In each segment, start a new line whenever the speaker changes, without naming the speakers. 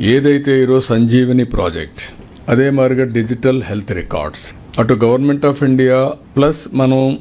ఏదైతే ఈరోజు సంజీవని ప్రాజెక్ట్ అదే మాదిరిగా డిజిటల్ హెల్త్ రికార్డ్స్. అటు గవర్నమెంట్ ఆఫ్ ఇండియా ప్లస్ మనం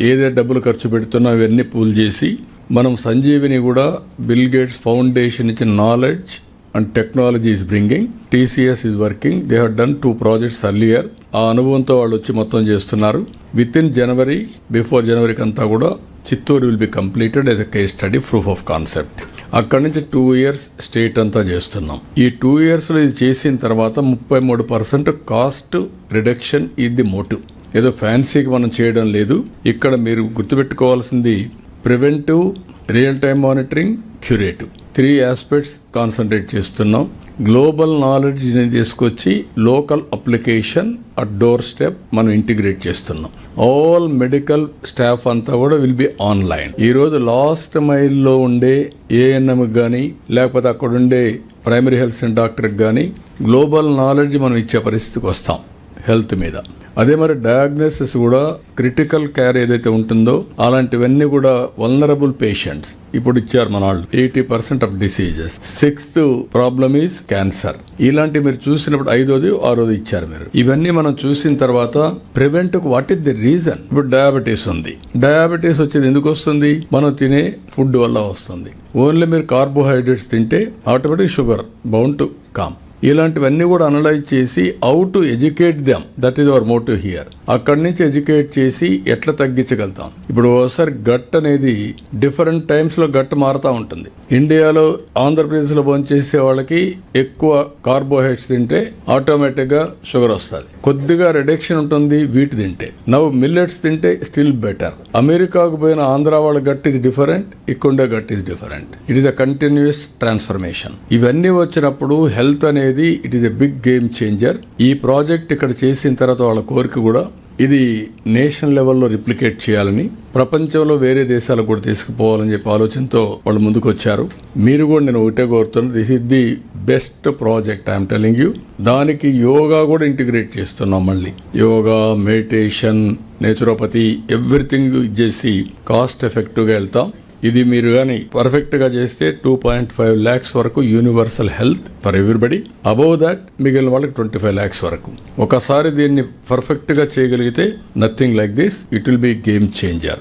ఏదైతే డబ్బులు ఖర్చు పెడుతున్నా అవన్నీ పూల్ చేసి మనం సంజీవిని కూడా బిల్ గేట్స్ ఫౌండేషన్ ఇచ్చిన knowledge and technology is bringing. TCS is working. They have done two projects earlier. ఆ అనుభవంతో వాళ్ళు వచ్చి మొత్తం చేస్తున్నారు. విత్ ఇన్ జనవరి బిఫోర్ జనవరికి అంతా కూడా Chittoor will be completed as a case study proof of concept అక్కడి నుంచి టూ ఇయర్స్ స్టేట్ అంతా చేస్తున్నాం. ఈ టూ ఇయర్స్లో ఇది చేసిన తర్వాత ముప్పై మూడు పర్సెంట్ కాస్ట్ రిడక్షన్ ఇది ది మోటివ్ ఏదో ఫ్యాన్సీకి మనం చేయడం లేదు. ఇక్కడ మీరు గుర్తుపెట్టుకోవాల్సింది preventive real time monitoring curative three aspects concentrate చేస్తున్నాం. గ్లోబల్ నాలెడ్జ్ తీసుకొచ్చి local application at doorstep మనం ఇంటిగ్రేట్ చేస్తున్నాం. ఆల్ మెడికల్ స్టాఫ్ అంతా కూడా విల్ బి ఆన్లైన్ ఈరోజు లాస్ట్ మైల్లో ఉండే ఏఎన్ఎం కానీ లేకపోతే అక్కడ ఉండే ప్రైమరీ హెల్త్ సెంటర్ డాక్టర్కి కానీ గ్లోబల్ నాలెడ్జ్ మనం ఇచ్చే పరిస్థితికి వస్తాం హెల్త్ మీద. అదే మరి డయాగ్నోసిస్ కూడా క్రిటికల్ కేర్ ఏదైతే ఉంటుందో అలాంటివన్నీ కూడా వల్నరబుల్ పేషెంట్స్ ఇప్పుడు ఇచ్చారు మన వాళ్ళు eighty percent of diseases sixth problem is cancer ఇలాంటి మీరు చూసినప్పుడు ఐదోది ఆరోది ఇచ్చారు మీరు. ఇవన్నీ మనం చూసిన తర్వాత prevent what is the reason ఇప్పుడు డయాబెటీస్ ఉంది. డయాబెటీస్ వచ్చేది ఎందుకు వస్తుంది? మనం తినే ఫుడ్ వల్ల వస్తుంది. ఓన్లీ మీరు కార్బోహైడ్రేట్స్ తింటే automatic sugar bound to come ఇలాంటివన్నీ కూడా అనలైజ్ చేసి how to educate them that is our motive here అక్కడి నుంచి ఎడ్యుకేట్ చేసి ఎట్లా తగ్గించగలుగుతాం? ఇప్పుడు ఒకసారి గట్ అనేది డిఫరెంట్ టైమ్స్లో గట్ మారుతా ఉంటుంది. ఇండియాలో ఆంధ్రప్రదేశ్లో చేసే వాళ్ళకి ఎక్కువ కార్బోహైడ్రేట్స్ తింటే ఆటోమేటిక్గా షుగర్ వస్తుంది. కొద్దిగా రిడక్షన్ ఉంటుంది వీటి తింటే. నవ్వు మిల్లెట్స్ తింటే స్టిల్ బెటర్ అమెరికాకు పోయిన ఆంధ్ర వాళ్ళ గట్ ఇస్ డిఫరెంట్ ఇక్కడ gut is different it is a continuous transformation ఇవన్నీ వచ్చినప్పుడు హెల్త్ అనేది it is a big game changer ఈ ప్రాజెక్ట్ ఇక్కడ చేసిన తర్వాత వాళ్ళ కోరిక కూడా ఇది నేషనల్ లెవెల్లో రిప్లికేట్ చేయాలని ప్రపంచంలో వేరే దేశాలకు కూడా తీసుకుపోవాలని చెప్పి ఆలోచనతో వాళ్ళు ముందుకొచ్చారు. మీరు కూడా నేను ఒకటే కోరుతున్నాను this is the best project I'm telling you దానికి యోగా కూడా ఇంటిగ్రేట్ చేస్తున్నాం మళ్ళీ. యోగా మెడిటేషన్ నేచురోపతి ఎవ్రీథింగ్ చేసి కాస్ట్ ఎఫెక్టివ్గా వెళ్తాం. ఇది మీరు కానీ పర్ఫెక్ట్గా చేస్తే టూ పాయింట్ ఫైవ్ ల్యాక్స్ వరకు universal health for everybody above that మిగిలిన వాళ్ళకి ట్వంటీ ఫైవ్ ల్యాక్స్ వరకు. ఒకసారి దీన్ని పర్ఫెక్ట్గా చేయగలిగితే nothing like this it will be game changer